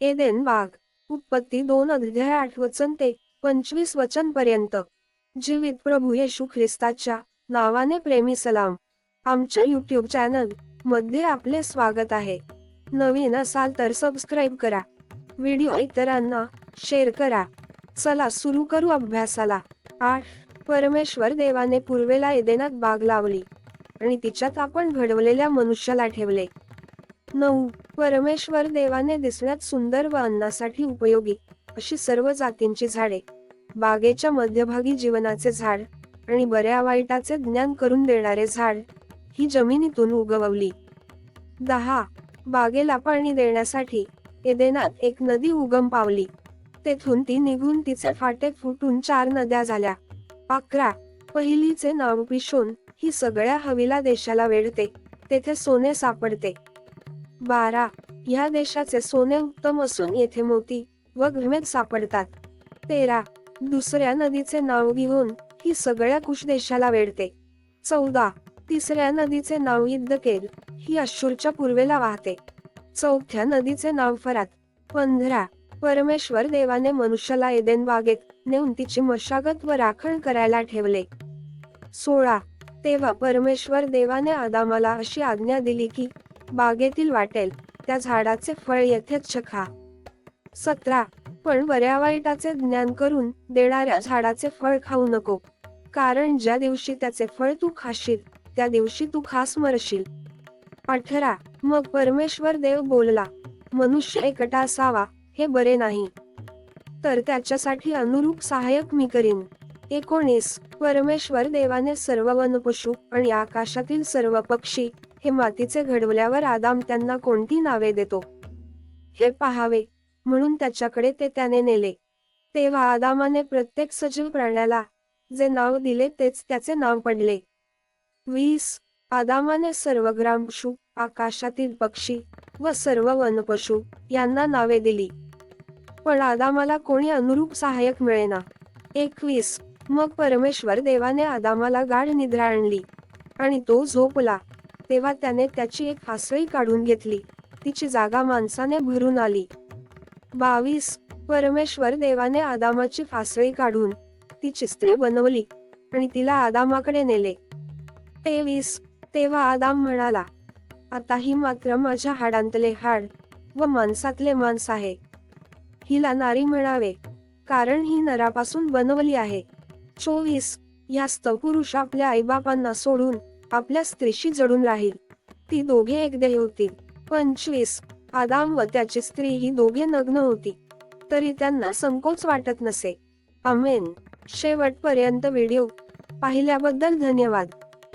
एदेन बाग उत्पत्ती दोन अध्याय आठ वचन ते पंचवीस वचन पर्यंत. जीवित प्रभू येशू ख्रिस्ताच्या नावाने प्रेमी सलाम. आमच्या युट्यूब चॅनलमध्ये आपले स्वागत आहे. नवीन असाल तर सबस्क्राईब करा. व्हिडिओ इतरांना शेअर करा. चला सुरू करू अभ्यासाला. आठ. परमेश्वर देवाने पूर्वेला एदेनात बाग लावली आणि तिच्यात आपण घडवलेल्या मनुष्याला ठेवले. नऊ. परमेश्वर देवाने दिसण्यात सुंदर व अन्नासाठी उपयोगी अशी सर्व जातींची झाडे. बागेच्या मध्यभागी जीवनाचे झाड आणि बऱ्या वाईटाचे ज्ञान करून देणारे झाड ही जमिनीतून उगवली. दहा. बागेला पाणी देण्यासाठी एदेनात एक नदी उगम पावली. तेथून ती निघून तिचे फाटे फुटून चार नद्या झाल्या. अकरा. पहिलीचे नाव पिशोन ही सगळ्या हवीला देशाला वेढते. तेथे सोने सापडते. बारा. ह्या देशाचे सोने उत्तम असून येथे मोती व घमेद सापडतात. तेरा. दुसऱ्या नदीचे नाव घेऊन ही सगळ्या कुश देशाला वेढते. चौदा. तिसऱ्या नदीचे नाव इद्दकेल ही अश्शूरच्या पूर्वेला वाहते. चौथ्या नदीचे नाव फरात. पंधरा. परमेश्वर देवाने मनुष्याला एदेन बागेत नेऊन तिची मशागत व राखण करायला ठेवले. सोळा. तेव्हा परमेश्वर देवाने आदामाला अशी आज्ञा दिली की बागेतील वाटेल त्या झाडाचे फळ येथेच खा सतरा. पण बऱ्या वाईटाचे ज्ञान करून देणाऱ्या झाडाचे फळ खाऊ नको. कारण ज्या दिवशी त्याचे फळ तू खाशील त्या दिवशी तू खास मरशील. अठरा. मग परमेश्वर देव बोलला मनुष्य एकटा असावा हे बरे नाही. तर त्याच्यासाठी अनुरूप सहाय्यक मी करीन. एकोणीस. परमेश्वर देवाने सर्व वनपशु आणि आकाशातील सर्व पक्षी हे मातीचे घडवल्यावर आदाम त्यांना कोणती नावे देतो? हे पहावे. म्हणून त्याच्याकडे ते त्याने नेले. तेव्हा आदामाने प्रत्येक सजीव प्राण्याला जे नाव दिले तेच त्याचे नाव पडले. वीस. आदामाने सर्व ग्रामपशु आकाशातील पक्षी व सर्व वनपशु यांना नावे दिली. पण आदामाला कोणी अनुरूप सहाय्यक मिळेना. एकवीस. मग परमेश्वर देवाने आदामाला गाढ निद्रा आणली आणि तो झोपला. तेव्हा त्याने त्याची एक फासळी काढून घेतली. तिची जागा माणसाने भरून आली. बावीस. परमेश्वर देवाने आदामाची फासळी काढून तिची स्त्री बनवली आणि तिला आदामाकडे नेले. तेवीस. तेव्हा आदाम म्हणाला आता ही मात्र माझ्या हाडांतले हाड व माणसातले मांस आहे. हिला नारी म्हणावे कारण ही नरापासून बनवली आहे. चोवीस. यास्त पुरुष आपल्या आईबापांना सोडून आपल्या स्त्रीशी जडून राहील. ती दोघे एक देह होतील पंचवीस आदाम व त्याची स्त्री ही दोघे नग्न होती. तरी त्यांना संकोच वाटत नसे. अमेन शेवटपर्यंत व्हिडिओ पाहिल्याबद्दल धन्यवाद.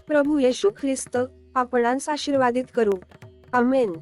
प्रभू येशू ख्रिस्त आपणास आशीर्वादित करू. अमेन